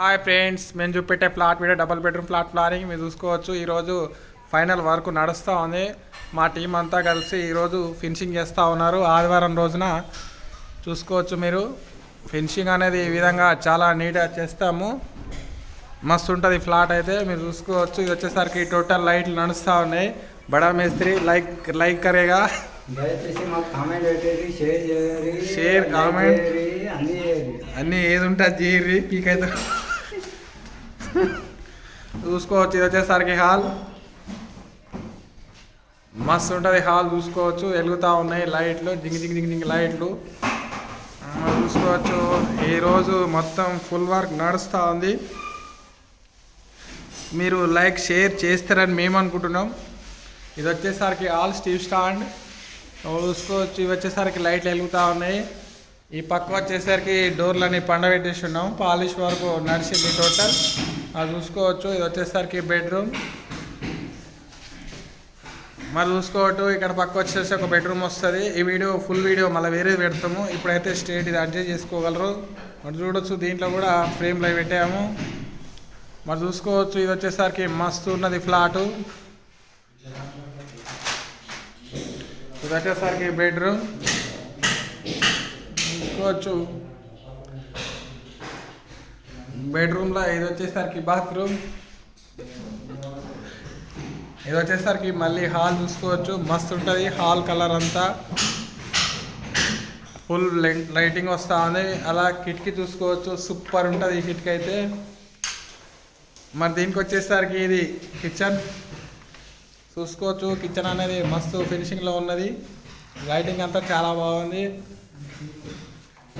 Hi friends మేము చూపెట్టే flat video double bedroom flat planning మీరు చూసుకోవచ్చు. ఈరోజు ఫైనల్ వర్క్ నడుస్తూ ఉంది. మా టీం అంతా కలిసి ఈరోజు ఫినిషింగ్ చేస్తూ ఉన్నారు. ఆదివారం రోజున చూసుకోవచ్చు మీరు. ఫినిషింగ్ అనేది ఈ విధంగా చాలా నీట్గా చేస్తాము. మస్తు ఉంటుంది ఫ్లాట్ అయితే మీరు చూసుకోవచ్చు. ఇది వచ్చేసరికి టోటల్ లైట్లు నడుస్తూ ఉన్నాయి. బడా మేస్త్రి లైక్ లైక్ కరేగా. Share comment. అన్నీ ఏది ఉంటే అది చేయర్రి పీకైతే చూసుకోవచ్చు ఇది వచ్చేసరికి హాల్. మస్తు ఉంటుంది హాల్ చూసుకోవచ్చు. వెలుగుతూ ఉన్నాయి లైట్లు జింగి జింగి జింగి జింగి లైట్లు. చూసుకోవచ్చు. ఈరోజు మొత్తం ఫుల్ వర్క్ నడుస్తూ ఉంది. మీరు లైక్ షేర్ చేస్తారని మేము అనుకుంటున్నాం. ఇది వచ్చేసరికి ఆల్ స్టీవ్ స్టాండ్. చూసుకోవచ్చు. ఇవి వచ్చేసరికి లైట్లు వెలుగుతూ ఉన్నాయి. ఈ పక్క వచ్చేసరికి డోర్లని పండబెట్టేసి ఉన్నాం. పాలిష్ వరకు నడిచింది టోటల్. అది చూసుకోవచ్చు. ఇది వచ్చేసరికి బెడ్రూమ్. మరి చూసుకోవచ్చు ఇక్కడ పక్క వచ్చేసి ఒక బెడ్రూమ్ వస్తుంది. ఈ వీడియో ఫుల్ వీడియో మళ్ళీ వేరేది పెడతాము. ఇప్పుడైతే స్టేట్ ఇది అడ్జస్ట్ చేసుకోగలరు. మరి చూడొచ్చు దీంట్లో కూడా ఫ్రేమ్లో పెట్టాము. మరి చూసుకోవచ్చు ఇది వచ్చేసరికి మస్తు ఉన్నది ఫ్లాటు. ఇది వచ్చేసరికి బెడ్రూమ్. చూసుకోవచ్చు. బెడ్రూమ్లో ఇది వచ్చేసరికి బాత్రూమ్. ఇది వచ్చేసరికి మళ్ళీ హాల్ చూసుకోవచ్చు. మస్తు ఉంటుంది హాల్ కలర్ అంతా. ఫుల్ లైటింగ్ వస్తూ ఉంది అలా కిటికీ చూసుకోవచ్చు. సూపర్ ఉంటుంది ఈ కిటికీ అయితే మరి దీనికి వచ్చేసరికి ఇది కిచెన్. చూసుకోవచ్చు. కిచెన్ అనేది మస్తు ఫినిషింగ్లో ఉన్నది. లైటింగ్ అంతా చాలా బాగుంది.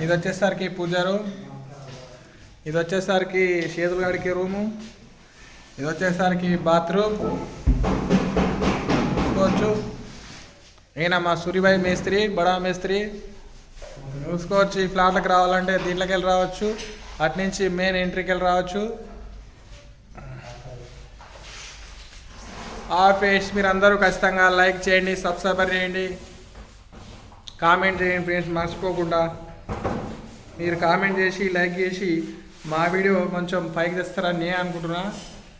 ఇది వచ్చేసరికి పూజ రూమ్ ఇది వచ్చేసరికి చేతులు గడికే రూము. ఇది వచ్చేసరికి బాత్రూమ్. చూసుకోవచ్చు. ఈయన మా సూరిబాయి మేస్త్రి బడా మేస్త్రి. చూసుకోవచ్చు ఈ ఫ్లాట్లకు రావాలంటే దీంట్లోకి వెళ్ళి రావచ్చు. అటు నుంచి మెయిన్ ఎంట్రీకి వెళ్ళి రావచ్చు. ఆ ఫ్రెండ్స్ మీరు అందరూ ఖచ్చితంగా లైక్ చేయండి సబ్స్క్రైబర్ చేయండి. కామెంట్ చేయండి ఫ్రెండ్స్ మర్చిపోకుండా. మీరు కామెంట్ చేసి లైక్ చేసి మా వీడియో కొంచెం పైకి తెస్తారని నేను అనుకుంటున్నా.